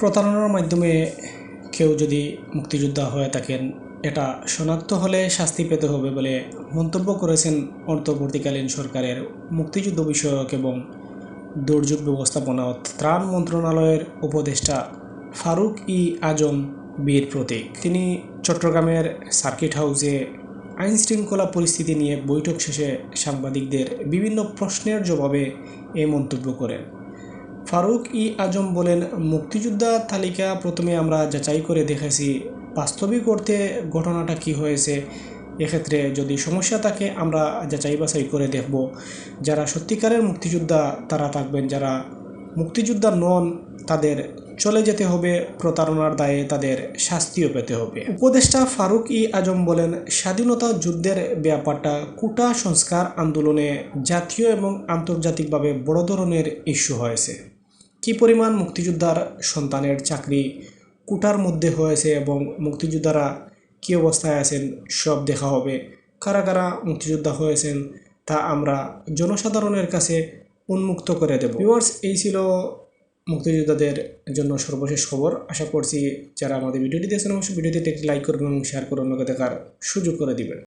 প্রতারণার মাধ্যমে কেউ যদি মুক্তিযোদ্ধা হয়ে থাকেন এটা শনাক্ত হলে শাস্তি পেতে হবে বলে মন্তব্য করেছেন অন্তর্বর্তীকালীন সরকারের মুক্তিযুদ্ধ বিষয়ক এবং দুর্যোগ ব্যবস্থাপনা ও ত্রাণ মন্ত্রণালয়ের উপদেষ্টা ফারুক ই আজম বীর প্রতীক। তিনি চট্টগ্রামের সার্কিট হাউসে আইন শৃঙ্খলা পরিস্থিতি নিয়ে বৈঠক শেষে সাংবাদিকদের বিভিন্ন প্রশ্নের জবাবে এ মন্তব্য করেন। ফারুক ই আজম বলেন, মুক্তিযোদ্ধা তালিকা প্রথমে আমরা যাচাই করে দেখেছি, বাস্তবিক অর্থে ঘটনাটা কি হয়েছে। এক্ষেত্রে যদি সমস্যা থাকে, আমরা যাচাই বাছাই করে দেখব। যারা সত্যিকারের মুক্তিযোদ্ধা, তারা থাকবেন। যারা মুক্তিযোদ্ধা নন, তাদের চলে যেতে হবে। প্রতারণার দায়ে তাদের শাস্তিও পেতে হবে। উপদেষ্টা ফারুক ই আজম বলেন, স্বাধীনতা যুদ্ধের ব্যাপারটা কুটা সংস্কার আন্দোলনে জাতীয় এবং আন্তর্জাতিকভাবে বড় ধরনের ইস্যু হয়েছে। কী পরিমাণ মুক্তিযোদ্ধার সন্তানের চাকরি কুটার মধ্যে হয়েছে এবং মুক্তিযোদ্ধারা কী অবস্থায় আছেন সব দেখা হবে। কারা কারা মুক্তিযোদ্ধা হয়েছেন তা আমরা জনসাধারণের কাছে উন্মুক্ত করে দেব। ভিউয়ার্স এই ছিল মুক্তিযোদ্ধাদের জন্য সর্বশেষ খবর। আশা করছি যারা আমাদের ভিডিওটি দেখছেন অবশ্যই ভিডিওটিতে একটি লাইক করবেন এবং শেয়ার করে অন্যকে দেখার সুযোগ করে দিবেন।